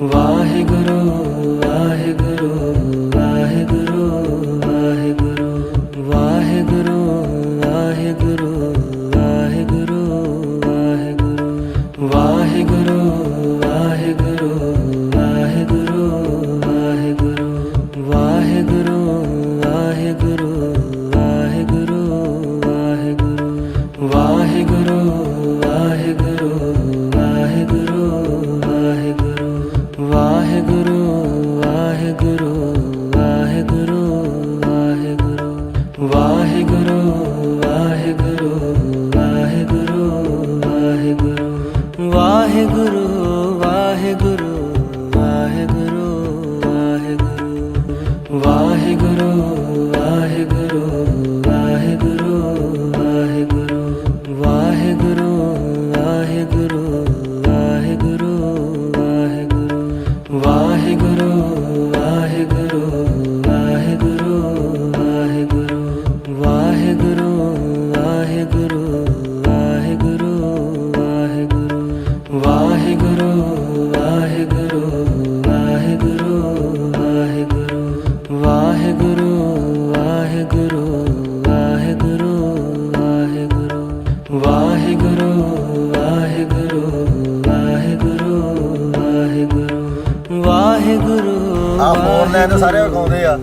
ਵਾਹਿਗੁਰੂ ਵਾਹਿਗੁਰੂ ਤਾਂ ਸਾਰੇ ਵਿਖਾਉਂਦੇ ਆ।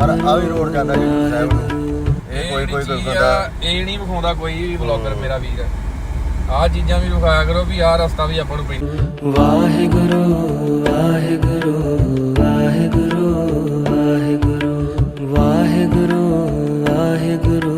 ਪਰ ਆ ਵੀ ਰੋਡ ਜਾਂਦਾ ਜੀ ਸਾਹਿਬ। ਨੂੰ ਇਹ ਕੋਈ- ਕੋਈ- ਕੋਈ ਆ, ਇਹ ਨਹੀਂ ਵਿਖਾਉਂਦਾ ਕੋਈ ਵੀ ਬਲੌਗਰ ਮੇਰਾ ਵੀਰ। ਆਹ ਚੀਜ਼ਾਂ ਵੀ ਵਿਖਾਇਆ ਕਰੋ ਵੀ ਆਹ ਰਸਤਾ ਵੀ ਆਪਾਂ ਨੂੰ ਪੈਂਦਾ ਵਾਹਿਗੁਰੂ ਵਾਹਿਗੁਰੂ ਵਾਹਿਗੁਰੂ ਵਾਹਿਗੁਰੂ ਵਾਹਿਗੁਰੂ ਵਾਹਿਗੁਰੂ।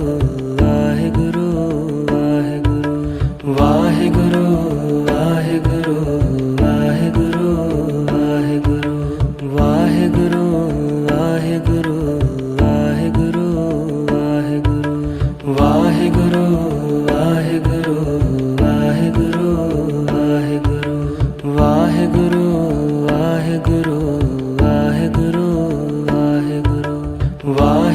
Why?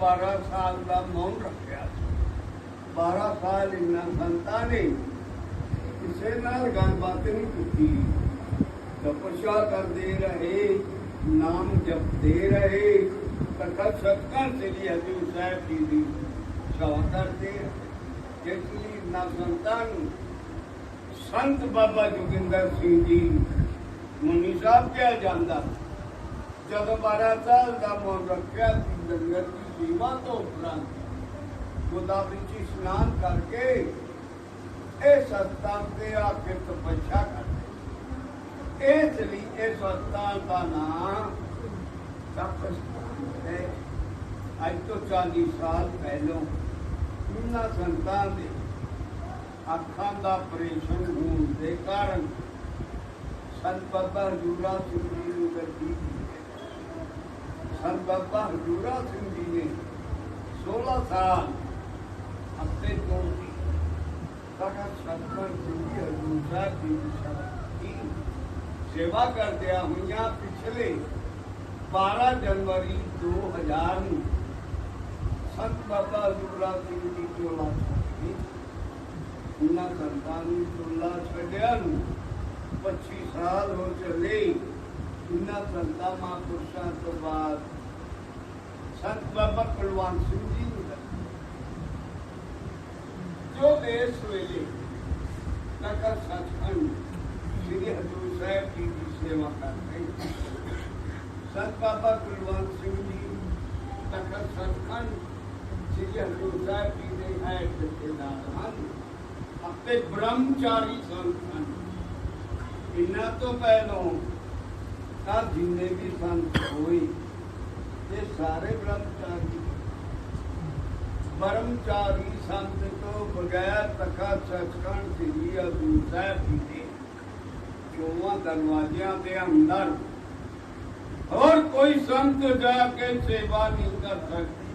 बारह साल का मौन रखा बारह साल इन्ना संता ने किसी गलबात नहीं की तपस्या करते रहे, नाम जपते रहे, तथा सत्कार श्री हजूर साहब जी की सेवा करते इसलिए इन्ना संता संत बाबा जोगिंदर सिंह जी मुनि साहब कहा जाता, जब बारह साल का मौन रखा जी ਦੀ ਤੋਂ ਉਪਰੰਤ ਗੋਦਾਵਰੀ ਚ ਇਸ਼ਨਾਨ ਕਰਕੇ ਇਹ ਸਤਤਾਂ ਤੇ ਆ ਕੇ ਤਪੱਛਾ ਕਰਦੇ ਇਸ ਲਈ ਇਹ ਸਤਤਾਂ ਦਾ ਨਾਮ ਤਪਸਥਾਨ ਹੈ ਅੱਜ ਤੋਂ 40 ਸਾਲ ਪਹਿਲੋਂ ਇਹਨਾਂ ਸੰਤਾਂ ਦੇ ਅੱਖਾਂ ਦਾ ਆਪਰੇਸ਼ਨ ਹੋਣ ਦੇ ਕਾਰਨ ਸੰਤ ਬਾਬਾ ਹਜੂਰਾ ਸਿੰਘ ਜੀ ਨੂੰ ਗੱਡੀ ਦਿੱਤੀ। ਸੰਤ ਬਾਬਾ ਹਜੂਰਾ ਸਿੰਘ 16 ਸਾਲ ਆਪਣੇ ਤੋਂ ਦੀ ਤਖਤ ਜੀ ਹਜੂਰ ਸਾਹਿਬ ਜੀ ਦੀ ਸੇਵਾ ਕਰਦਿਆਂ ਹੋਈਆਂ ਪਿਛਲੇ 12 ਜਨਵਰੀ 2000 ਨੂੰ ਸੰਤ ਬਾਬਾ ਹਜੂਰਾ ਸਿੰਘ ਜੀ ਚੋਲਾ ਛੱਡੀ ਉਹਨਾਂ ਸੰਤਾਂ ਨੂੰ ਚੋਲਾ ਛੱਡਿਆ ਨੂੰ 25 ਸਾਲ ਹੋ ਚੱਲੇ। ਇਹਨਾਂ ਸੰਤਾਂ ਮਹਾਂਪੁਰਸ਼ਾਂ ਤੋਂ ਬਾਅਦ ਸੰਤ ਬਾਬਾ ਕੁਲਵੰਤ ਸਿੰਘ ਜੀ ਨੂੰ ਜੋ ਇਸ ਵੇਲੇ ਨਕਰ ਸੱਚਖੰਡ, ਸ੍ਰੀ ਹਜੂਰ ਸਾਹਿਬ ਜੀ ਦੀ ਸੇਵਾ ਕਰ ਰਹੇ ਸੰਤ ਬਾਬਾ ਕੁਲਵੰਤ ਸਿੰਘ ਜੀ ਨਕਰ ਸੱਚਖੰਡ, ਸ੍ਰੀ ਹਜੂਰ ਸਾਹਿਬ ਜੀ ਦੇ ਹੈ ਜਥੇਦਾਰ ਹਨ ਅਤੇ ਬ੍ਰਹਮਚਾਰੀ ਸੰਤ ਹਨ। ਇਹਨਾਂ ਤੋਂ ਪਹਿਲੋਂ ਤਾਂ ਜਿੰਨੇ ਵੀ ਸੰਤ ਹੋਏ ये सारे ब्रह्मचारी। ब्रह्मचारी संत तो बगैर तखा सचखंड ਦੀ ਅਬੂ साहब जी ने ਚੋਵਾਂ ਦਰਵਾਜ਼ਿਆਂ के अंदर। और कोई संत जाके सेवा नहीं कर सकती।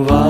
Wow.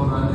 for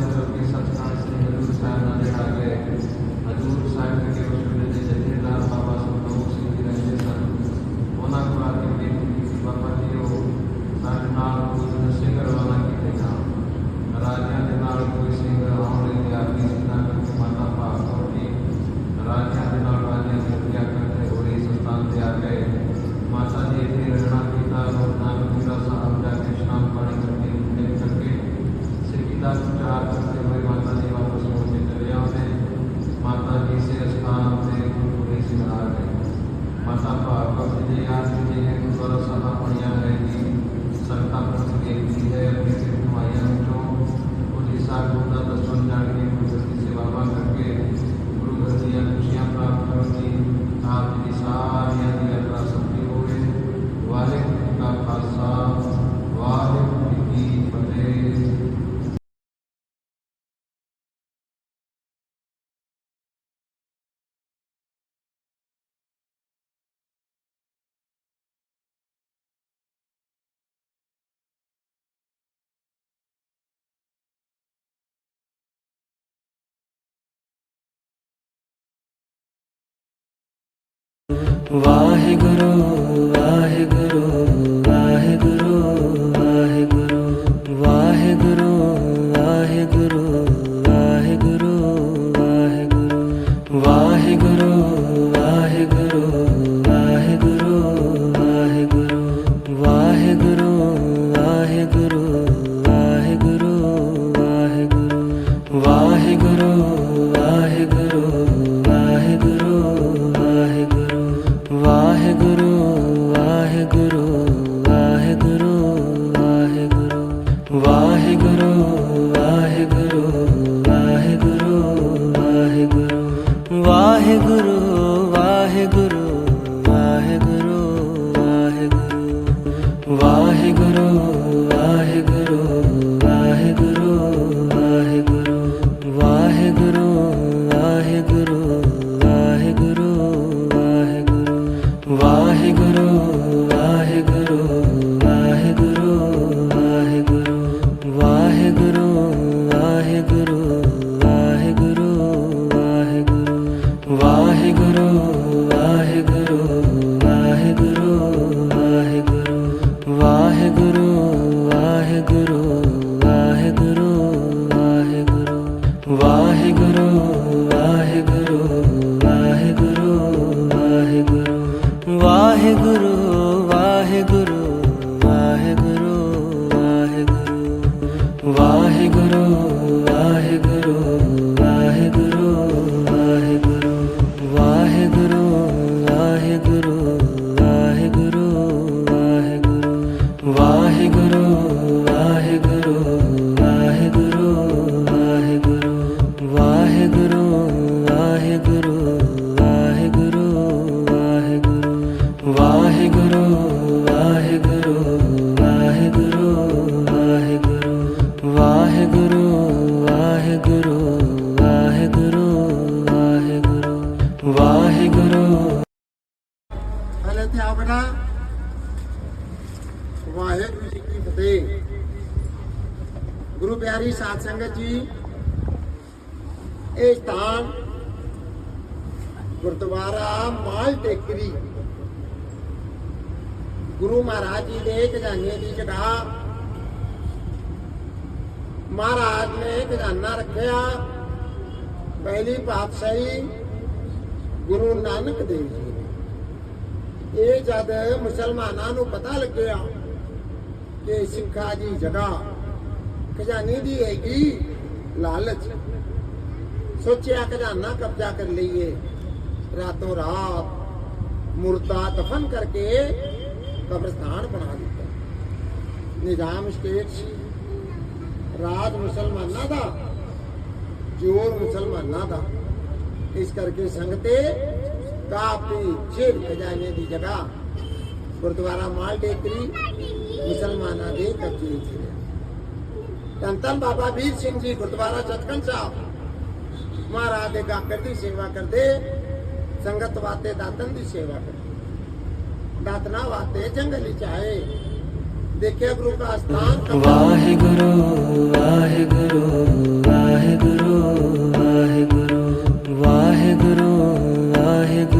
ਵਾਹਿਗੁਰੂ ਵਾਹਿਗੁਰੂ ਗੁਰੂ ਮਹਾਰਾਜ ਜੀ ਦੇ ਖਜ਼ਾਨੇ ਦੀ ਜਗ੍ਹਾ ਮਹਾਰਾਜ ਨੇ ਖਜ਼ਾਨਾ ਰੱਖਿਆ। ਪਹਿਲੀ ਪਾਤਸ਼ਾਹੀ ਗੁਰੂ ਨਾਨਕ ਦੇਵ ਜੀ ਨੇ। ਇਹ ਜਦ ਮੁਸਲਮਾਨਾਂ ਨੂੰ ਪਤਾ ਲੱਗਿਆ ਕਿ ਸਿੱਖਾਂ ਦੀ ਜਗ੍ਹਾ ਖਜ਼ਾਨੇ ਦੀ ਹੈਗੀ ਲਾਲਚ, ਸੋਚਿਆ ਖਜ਼ਾਨਾ ਕਬਜ਼ਾ ਕਰ ਲਈਏ। ਰਾਤੋਂ ਰਾਤ ਮੁਰਦਾ ਦਫਨ ਕਰਕੇ ਕਬਰਸਤਾਨ ਬਣਾ ਦਿੱਤਾ। ਨਿਜ਼ਾਮ ਸਟੇਟ ਸੀ। ਰਾਜ ਮੁਸਲਮਾਨਾਂ ਦਾ, ਜੋਰ ਮੁਸਲਮਾਨਾਂ ਦਾ। ਇਸ ਕਰਕੇ ਸੰਗਤੇ ਕਾਪੀ ਜੇਬ ਖਜ਼ਾਨੇ ਦੀ ਜਗ੍ਹਾ ਗੁਰਦੁਆਰਾ ਮਾਲ ਟੇਕਰੀ ਮੁਸਲਮਾਨਾਂ ਦੇ ਕਬਜ਼ੇ ਵਿੱਚ ਹੈ। ਧੰਨ ਧੰਨ ਬਾਬਾ ਵੀਰ ਸਿੰਘ ਜੀ, ਗੁਰਦੁਆਰਾ ਚਤਕਨ ਸਾਹਿਬ। ਮਹਾਰਾਜ ਦੇ ਗਾਕਰ ਦੀ ਸੇਵਾ ਕਰਦੇ, ਸੰਗਤ ਵਾਤੇ ਦਾਤਨ ਦੀ ਸੇਵਾ ਕਰਦੇ। ਦਾਤਨਾ ਵਾਤੇ ਜੰਗਲੀ ਵਿੱਚ ਆਏ ਦੇਖਿਆ ਗੁਰੂ ਦਾ ਸਥਾਨ ਕਮਲ ਵਾਹਿਗੁਰੂ ਵਾਹਿਗੁਰੂ ਵਾਹਿਗੁਰੂ ਵਾਹਿਗੁਰੂ ਵਾਹਿਗੁਰੂ ਵਾਹਿਗੁਰੂ ਵਾਹਿਗੁਰੂ।